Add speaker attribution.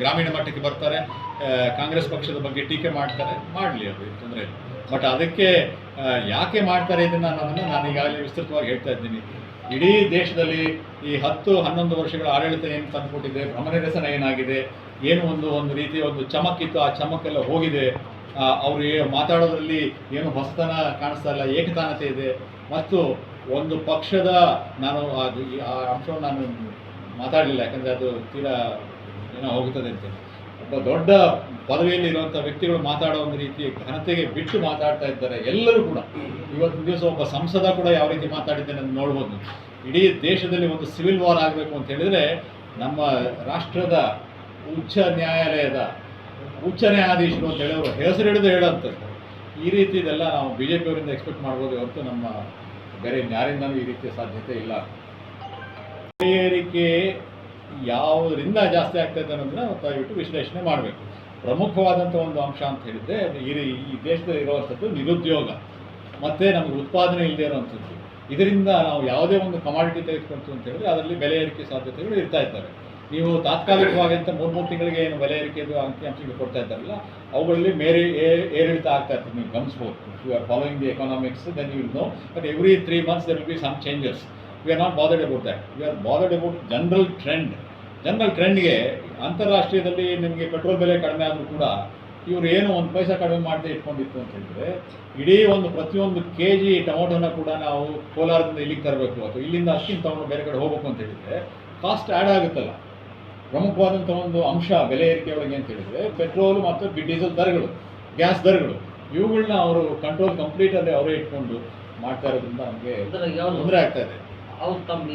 Speaker 1: ಗ್ರಾಮೀಣ ಮಟ್ಟಕ್ಕೆ ಬರ್ತಾರೆ ಕಾಂಗ್ರೆಸ್ ಪಕ್ಷದ ಬಗ್ಗೆ ಟೀಕೆ ಮಾಡ್ತಾರೆ, ಮಾಡಲಿ ಅದು ತೊಂದರೆ ಇಲ್ಲ. ಬಟ್ ಅದಕ್ಕೆ ಯಾಕೆ ಮಾಡ್ತಾರೆ ಇದನ್ನು ಅನ್ನೋದನ್ನು ನಾನು ಈಗಾಗಲೇ ವಿಸ್ತೃತವಾಗಿ ಹೇಳ್ತಾ ಇದ್ದೀನಿ. ಇಡೀ ದೇಶದಲ್ಲಿ ಈ ಹತ್ತು, ಹನ್ನೊಂದು ವರ್ಷಗಳ ಆಡಳಿತ ಏನು ತಂದುಕೊಟ್ಟಿದೆ ಭ್ರಮನಿರಸನ ಏನಾಗಿದೆ, ಏನು ಒಂದು ಒಂದು ರೀತಿಯ ಒಂದು ಚಮಕಿತ್ತು, ಆ ಚಮಕೆಲ್ಲ ಹೋಗಿದೆ ಅವರು ಮಾತಾಡೋದ್ರಲ್ಲಿ ಏನು ಹೊಸತನ ಕಾಣಿಸ್ತಾ ಇಲ್ಲ, ಏಕತಾನತೆ ಇದೆ. ಮತ್ತು ಒಂದು ಪಕ್ಷದ ನಾನು ಆ ಅಂಶವನ್ನು ನಾನು ಮಾತಾಡಲಿಲ್ಲ, ಯಾಕಂದರೆ ಅದು ತೀರಾ ಏನೋ ಹೋಗುತ್ತದೆ ಅಂತ. ಒಬ್ಬ ದೊಡ್ಡ ಪದವಿಯಲ್ಲಿ ಇರುವಂಥ ವ್ಯಕ್ತಿಗಳು ಮಾತಾಡೋ ಒಂದು ರೀತಿ ಘನತೆಗೆ ಬಿಟ್ಟು ಮಾತಾಡ್ತಾ ಇದ್ದಾರೆ ಎಲ್ಲರೂ ಕೂಡ. ಇವತ್ತಿನ ದಿವಸ ಒಬ್ಬ ಸಂಸದ ಕೂಡ ಯಾವ ರೀತಿ ಮಾತಾಡಿದ್ದೇನೆ ಅಂತ ನೋಡ್ಬೋದು. ಇಡೀ ದೇಶದಲ್ಲಿ ಒಂದು ಸಿವಿಲ್ ವಾರ್ ಆಗಬೇಕು ಅಂತ ಹೇಳಿದರೆ ನಮ್ಮ ರಾಷ್ಟ್ರದ ಉಚ್ಚ ನ್ಯಾಯಾಲಯದ ಉಚ್ಚ ನ್ಯಾಯಾಧೀಶರು ಅಂತ ಹೇಳಿ ಹೆಸರು ಹಿಡಿದು ಹೇಳೋಂಥದ್ದು. ಈ ರೀತಿ ಇದೆಲ್ಲ ನಾವು ಬಿ ಜೆ ಪಿಯವರಿಂದ ಎಕ್ಸ್ಪೆಕ್ಟ್ ಮಾಡ್ಬೋದು ಹೊರತು ನಮ್ಮ ಬೇರೆ ಯಾರಿಂದನೂ ಈ ರೀತಿಯ ಸಾಧ್ಯತೆ ಇಲ್ಲ. ಏರಿಕೆ ಯಾವುದರಿಂದ ಜಾಸ್ತಿ ಆಗ್ತಾ ಇದೆ ಅನ್ನೋದನ್ನ ದಯವಿಟ್ಟು ವಿಶ್ಲೇಷಣೆ ಮಾಡಬೇಕು. ಪ್ರಮುಖವಾದಂಥ ಒಂದು ಅಂಶ ಅಂತ ಹೇಳಿದ್ರೆ ಈ ಈ ದೇಶದಲ್ಲಿ ಇರುವಂಥದ್ದು ನಿರುದ್ಯೋಗ, ಮತ್ತು ನಮಗೆ ಉತ್ಪಾದನೆ ಇಲ್ಲದೆ ಇರುವಂಥದ್ದು. ಇದರಿಂದ ನಾವು ಯಾವುದೇ ಒಂದು ಕಮಾಡಿಟಿ ತೆಗೆದುಕೊಂತು ಅಂತ ಹೇಳಿದ್ರೆ, ಅದರಲ್ಲಿ ಬೆಲೆ ಏರಿಕೆ ಸಾಧ್ಯತೆಗಳು ಇರ್ತಾ ಇದ್ದಾರೆ ನೀವು ತಾತ್ಕಾಲಿಕವಾಗಿ ಅಂತ ಮೂರು ಮೂರು ತಿಂಗಳಿಗೆ ಏನು ಬೆಲೆ ಏರಿಕೆದು ಅಂಕಿಅಂಶಗಳು ಕೊಡ್ತಾ ಇದ್ದಾರಲ್ಲ, ಅವುಗಳಲ್ಲಿ ಮೇರೆ ಏರಿಳಿತ ಆಗ್ತಾ ಇರ್ತದೆ. ನೀವು ಗಮನಿಸ್ಬೋದು. You are following the economics then you will know but every three months there will be some changes we are not bothered about that we are bothered about general trend general ಟ್ರೆಂಡ್ಗೆ ಅಂತಾರಾಷ್ಟ್ರೀಯದಲ್ಲಿ ನಿಮಗೆ petrol ಬೆಲೆ ಕಡಿಮೆ ಆದರೂ ಕೂಡ ಇವರು ಏನು ಒಂದು ಪೈಸಾ ಕಡಿಮೆ ಮಾಡದೆ ಇಟ್ಕೊಂಡಿತ್ತು ಅಂತ ಹೇಳಿದ್ರೆ ಇಡೀ ಒಂದು ಪ್ರತಿಯೊಂದು ಕೆ ಜಿ ಟೊಮೊಟೊನ ಕೂಡ ನಾವು ಕೋಲಾರದಿಂದ ಇಲ್ಲಿಗೆ ತರಬೇಕು. ಅಥವಾ ಇಲ್ಲಿಂದ ಅಷ್ಟಿನ ತೊಗೊಂಡು ಬೇರೆ ಕಡೆ ಹೋಗಬೇಕು ಅಂತ ಹೇಳಿದರೆ ಕಾಸ್ಟ್ ಆ್ಯಡ್ ಆಗುತ್ತಲ್ಲ. ಪ್ರಮುಖವಾದಂಥ ಒಂದು ಅಂಶ ಬೆಲೆ ಏರಿಕೆ ಒಳಗೆ ಅಂತ ಹೇಳಿದ್ರೆ ಪೆಟ್ರೋಲ್ ಮತ್ತು ಡೀಸೆಲ್ ದರಗಳು ಗ್ಯಾಸ್ ದರಗಳು ಇವುಗಳನ್ನ ಅವರು ಕಂಟ್ರೋಲ್ ಕಂಪ್ಲೀಟ್ ಅಲ್ಲಿ ಅವರೇ ಇಟ್ಕೊಂಡು ಮಾಡ್ತಾ ಇರೋದ್ರಿಂದ ನಮಗೆ ತೊಂದರೆ ಆಗ್ತಾ ಇದೆ.
Speaker 2: Outcome